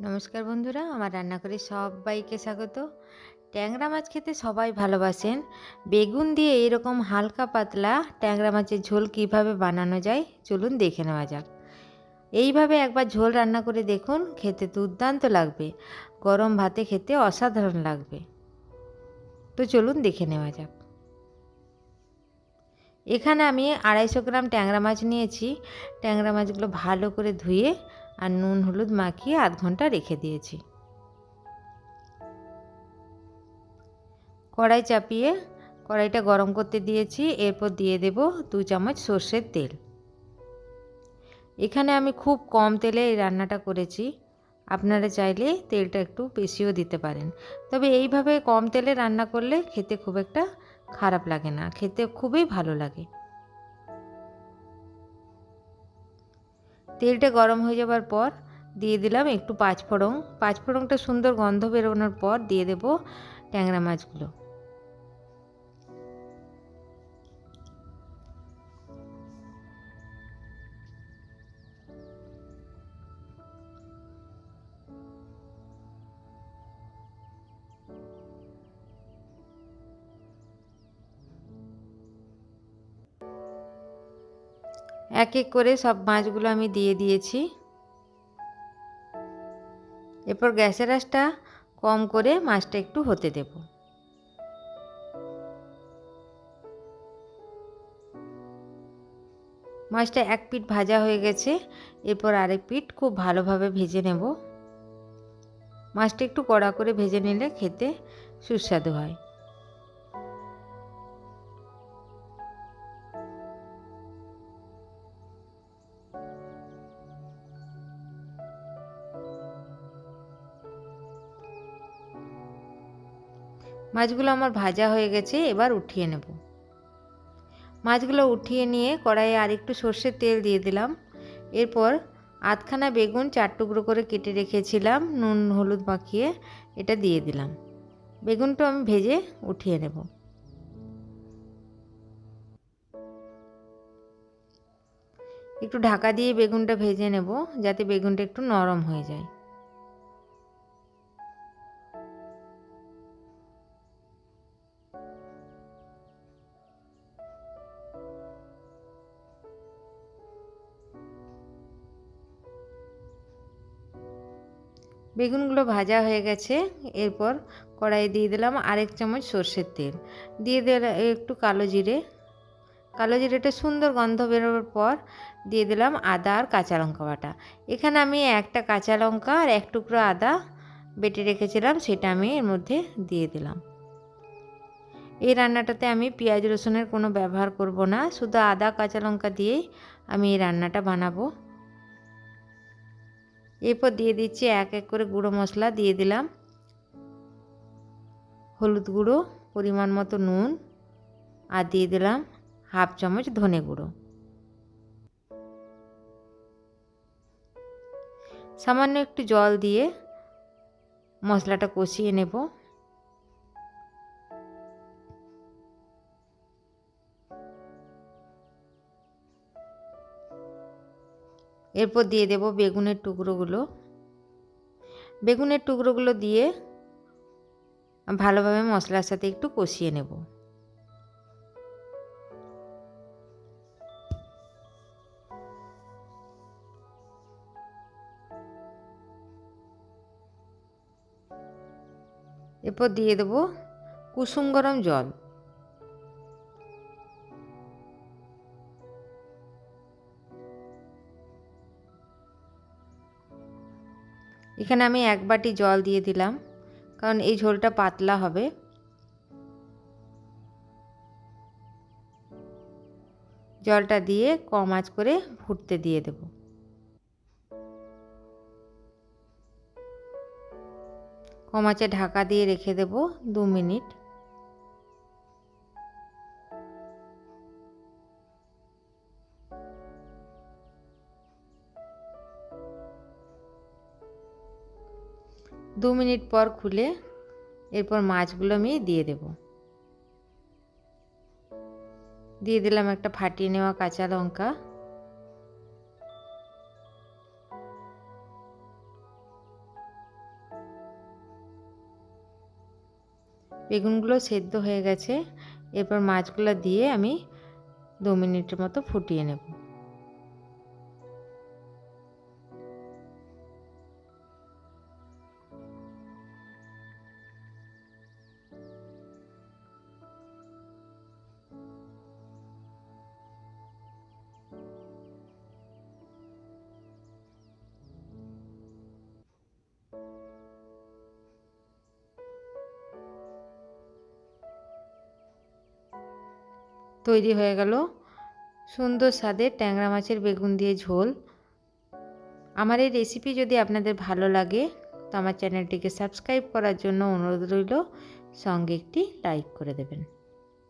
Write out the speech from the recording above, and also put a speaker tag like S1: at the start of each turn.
S1: নমস্কার বন্ধুরা, আমার রান্না করে সবাইকে স্বাগত। ট্যাংরা মাছ খেতে সবাই ভালোবাসেন। বেগুন দিয়ে এরকম হালকা পাতলা ট্যাংরা মাছের ঝোল কীভাবে বানানো যায়, চলুন দেখে নেওয়া যাক। এইভাবে একবার ঝোল রান্না করে দেখুন, খেতে দুর্দান্ত লাগবে। গরম ভাতে খেতে অসাধারণ লাগবে। তো চলুন দেখে নেওয়া যাক। এখানে আমি আড়াইশো গ্রাম ট্যাংরা মাছ নিয়েছি। ট্যাংরা মাছগুলো ভালো করে ধুয়ে আর নুন হলুদ মাখিয়ে আধ ঘণ্টা রেখে দিয়েছি। কড়াই চাপিয়ে কড়াইটা গরম করতে দিয়েছি, এরপর দিয়ে দেব দু চামচ সর্ষের তেল। এখানে আমি খুব কম তেলে এই রান্নাটা করেছি। আপনারা চাইলে তেলটা একটু বেশিও দিতে পারেন। তবে এইভাবে কম তেলে রান্না করলে খেতে খুব একটা খারাপ লাগে না, খেতে খুবই ভালো লাগে। তেলটা গরম হয়ে যাবার পর দিয়ে দিলাম একটু পাঁচফোড়ন। পাঁচফোড়নটা সুন্দর গন্ধ বেরোনোর পর দিয়ে দেব ট্যাংরা মাছগুলো। এক এক করে সব মাছগুলো আমি দিয়ে দিয়েছি। এরপর গ্যাসের আঁচটা কম করে মাছটা একটু হতে দেব। মাছটা এক পিঠ ভাজা হয়ে গেছে, এরপর আরেক পিঠ খুব ভালোভাবে ভেজে নেব। মাছটা একটু কড়া করে ভেজে নিলে খেতে সুস্বাদু হয়। মাছগুলো আমার ভাজা হয়ে গেছে, এবার উঠিয়ে নেব। মাছগুলো উঠিয়ে নিয়ে কড়াইয়ে আর একটু সর্ষের তেল দিয়ে দিলাম। এরপর আধখানা বেগুন চার টুকরো করে কেটে রেখেছিলাম, নুন, হলুদ মাখিয়ে এটা দিয়ে দিলাম। বেগুনটা আমি ভেজে উঠিয়ে নেব। একটু ঢাকা দিয়ে বেগুনটা ভেজে নেব, যাতে বেগুনটা একটু নরম হয়ে যায়। বেগুনগুলো ভাজা হয়ে গেছে। এরপর কড়াইয়ে দিয়ে দিলাম আরেক চামচ সর্ষের তেল। দিয়ে দিলাম একটু কালো জিরে। কালো জিরেটা সুন্দর গন্ধ বেরোবার পর দিয়ে দিলাম আদা আর কাঁচা লঙ্কা বাটা। এখানে আমি একটা কাঁচা লঙ্কা আর এক টুকরো আদা বেটে রেখেছিলাম, সেটা আমি এর মধ্যে দিয়ে দিলাম। এই রান্নাটাতে আমি পেঁয়াজ রসুনের কোনো ব্যবহার করব না, শুধু আদা, কাঁচা লঙ্কা দিয়েই আমি এই রান্নাটা বানাবো। এরপর দিয়ে দিচ্ছি এক এক করে গুঁড়ো মশলা, দিয়ে দিলাম হলুদ গুঁড়ো, পরিমাণ মতো নুন, আর দিয়ে দিলাম হাফ চামচ ধনে গুঁড়ো। সামান্য একটু জল দিয়ে মশলাটা কষিয়ে নেব। এরপর দিয়ে দেব বেগুনের টুকরোগুলো। বেগুনের টুকরোগুলো দিয়ে ভালোভাবে মশলার সাথে একটু কষিয়ে নেব। এরপর দিয়ে দেব কুসুম গরম জল। এখানে আমি এক বাটি জল দিয়ে দিলাম, কারণ এই ঝোলটা পাতলা হবে। জলটা দিয়ে কম আঁচ করে ফুটতে দিয়ে দেব। কম আঁচে ঢাকা দিয়ে রেখে দেব দু মিনিট। দু মিনিট পর খুলে এরপর মাছগুলো আমি দিয়ে দেব। দিয়ে দিলাম একটা ফাটিয়ে নেওয়া কাঁচা লঙ্কা। বেগুনগুলো সেদ্ধ হয়ে গেছে। এরপর মাছগুলো দিয়ে আমি দু মিনিটের মতো ফুটিয়ে নেব। তৈরি হয়ে গেল। সুন্দর স্বাদের ট্যাংরা মাছের বেগুন দিয়ে ঝোল। আমার এই রেসিপি যদি আপনাদের ভালো লাগে, তো আমার চ্যানেলটিকে সাবস্ক্রাইব করার জন্য অনুরোধ রইল। সঙ্গে একটি লাইক করে দেবেন।